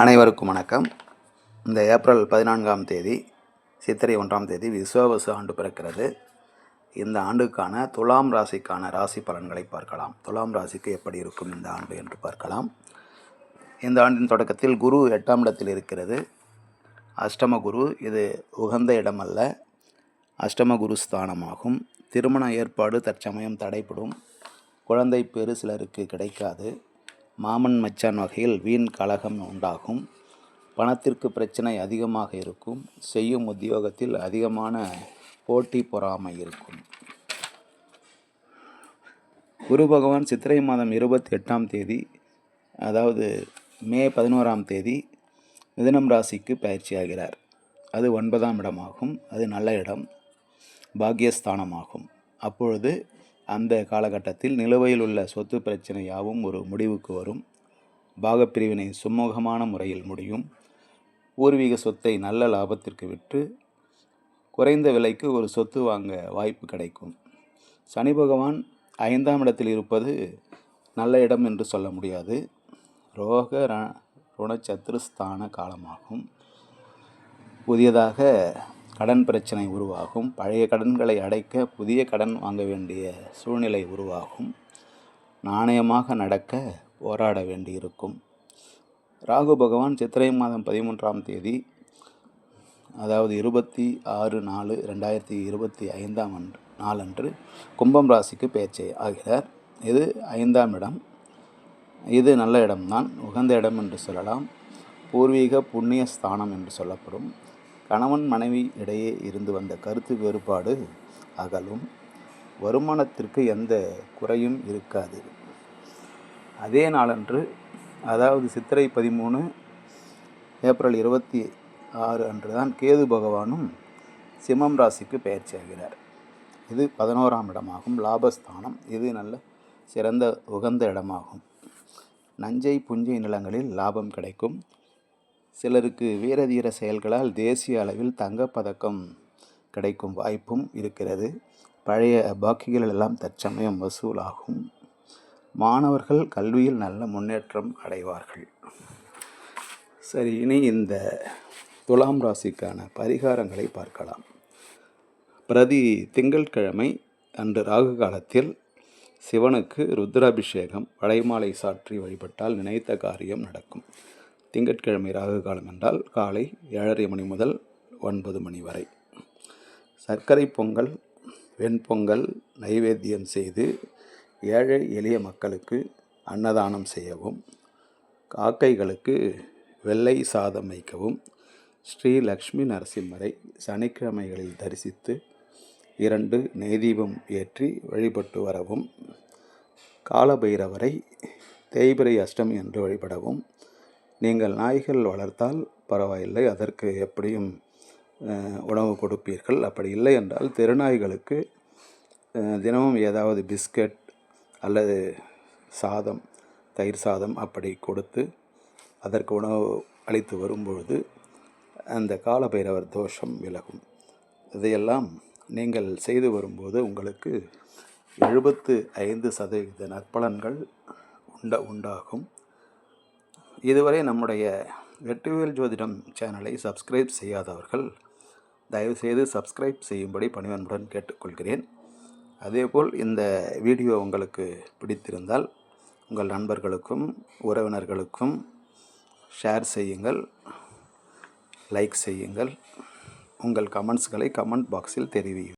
அனைவருக்கும் வணக்கம். இந்த ஏப்ரல் பதினான்காம் தேதி சித்திரை ஒன்றாம் தேதி விஸ்வாவசு ஆண்டு பிறக்கிறது. இந்த ஆண்டுக்கான துலாம் ராசிக்கான ராசி பலன்களை பார்க்கலாம். துலாம் ராசிக்கு எப்படி இருக்கும் இந்த ஆண்டு என்று பார்க்கலாம். இந்த ஆண்டின் தொடக்கத்தில் குரு எட்டாம் இடத்தில் இருக்கிறது. அஷ்டம குரு இது உகந்த இடமல்ல. அஷ்டம குரு ஸ்தானமாகும். திருமண ஏற்பாடு தற்சமயம் தடைப்படும் குழந்தை பேறு சிலருக்கு கிடைக்காது. மாமன் மச்சான் வகையில் வீண் கலகம் உண்டாகும். பணத்திற்கு பிரச்சனை அதிகமாக இருக்கும். செய்யும் உத்தியோகத்தில் அதிகமான போட்டி பொறாமை இருக்கும். குரு பகவான் சித்திரை மாதம் இருபத்தி எட்டாம் தேதி அதாவது மே பதினோராம் தேதி மிதனம் ராசிக்கு பயிற்சியாகிறார். அது ஒன்பதாம் இடமாகும். அது நல்ல இடம். பாக்யஸ்தானமாகும். அப்பொழுது அந்த காலகட்டத்தில் நிலுவையில் உள்ள சொத்து பிரச்சனை யாவும் ஒரு முடிவுக்கு வரும். பாகப்பிரிவினை சுமூகமான முறையில் முடியும். பூர்வீக சொத்தை நல்ல லாபத்திற்கு விற்று குறைந்த விலைக்கு ஒரு சொத்து வாங்க வாய்ப்பு கிடைக்கும். சனி பகவான் ஐந்தாம் இடத்தில் இருப்பது நல்ல இடம் என்று சொல்ல முடியாது. ரோக ர ருணச்சத்ருஸ்தான காலமாகும். புதியதாக கடன் பிரச்சனை உருவாகும். பழைய கடன்களை அடைக்க புதிய கடன் வாங்க வேண்டிய சூழ்நிலை உருவாகும். நாணயமாக நடக்க போராட வேண்டியிருக்கும். ராகு பகவான் சித்திரை மாதம் பதிமூன்றாம் தேதி அதாவது இருபத்தி ஆறு நாலு ரெண்டாயிரத்தி இருபத்தி ஐந்தாம் அன்று நாளன்று கும்பம் ராசிக்கு பேச்சை ஆகிறார். இது ஐந்தாம் இடம். இது நல்ல இடம்தான். உகந்த இடம் என்று சொல்லலாம். பூர்வீக புண்ணிய ஸ்தானம் என்று சொல்லப்படும். கணவன் மனைவி இடையே இருந்து வந்த கருத்து வேறுபாடு அகலும். வருமானத்திற்கு எந்த குறையும் இருக்காது. அதே நாளன்று அதாவது சித்திரை பதிமூணு ஏப்ரல் இருபத்தி ஆறு அன்று தான் கேது பகவானும் சிம்மம் ராசிக்கு பயிற்சியாகிறார் இது பதினோராம் இடமாகும். லாபஸ்தானம். இது நல்ல சிறந்த உகந்த இடமாகும். நஞ்சை புஞ்சை நிலங்களில் லாபம் கிடைக்கும். சிலருக்கு வீரதீர செயல்களால் தேசிய அளவில் தங்கப்பதக்கம் கிடைக்கும் வாய்ப்பும் இருக்கிறது. பழைய பாக்கிகள் எல்லாம் தற்சமயம் வசூலாகும். மாணவர்கள் கல்வியில் நல்ல முன்னேற்றம் அடைவார்கள். சரி இனி இந்த துலாம் ராசிக்கான பரிகாரங்களை பார்க்கலாம். பிரதி திங்கட்கிழமை அன்று ராகு காலத்தில் சிவனுக்கு ருத்ராபிஷேகம் வளைமாலை சாற்றி வழிபட்டால் நினைத்த காரியம் நடக்கும். திங்கட்கிழமை ராகு காலம் என்றால் காலை ஏழரை மணி முதல் ஒன்பது மணி வரை. சர்க்கரை பொங்கல் வெண்பொங்கல் நைவேத்தியம் செய்து ஏழை எளிய மக்களுக்கு அன்னதானம் செய்யவும் காக்கைகளுக்கு வெள்ளை சாதம் வைக்கவும் ஸ்ரீ லக்ஷ்மி நரசிம்மரை சனிக்கிழமைகளில் தரிசித்து இரண்டு நெய்தீபம் ஏற்றி வழிபட்டு வரவும் காலபைரவரை தேய்பிரை அஷ்டமி என்று வழிபடவும் நீங்கள் நாய்கள் வளர்த்தால் பரவாயில்லை அதற்கு எப்படியும் உணவு கொடுப்பீர்கள். அப்படி இல்லை என்றால் தெருநாய்களுக்கு தினமும் ஏதாவது பிஸ்கட் அல்லது சாதம் தயிர் சாதம் அப்படி கொடுத்து அதற்கு உணவு அளித்து வரும்பொழுது அந்த காலபைரவர் தோஷம் விலகும். இதையெல்லாம் நீங்கள் செய்து வரும்போது உங்களுக்கு எழுபத்து ஐந்து சதவீத நற்பலன்கள் உண்ட உண்டாகும். இதுவரை நம்முடைய வெற்றிவேல் ஜோதிடம் சேனலை சப்ஸ்கிரைப் செய்யாதவர்கள் தயவுசெய்து சப்ஸ்கிரைப் செய்யும்படி பணிவன்புடன் கேட்டுக்கொள்கிறேன். அதேபோல் இந்த வீடியோ உங்களுக்கு பிடித்திருந்தால் உங்கள் நண்பர்களுக்கும் உறவினர்களுக்கும் ஷேர் செய்யுங்கள் லைக் செய்யுங்கள். உங்கள் கமெண்ட்ஸ்களை கமெண்ட் பாக்ஸில் தெரிவியும்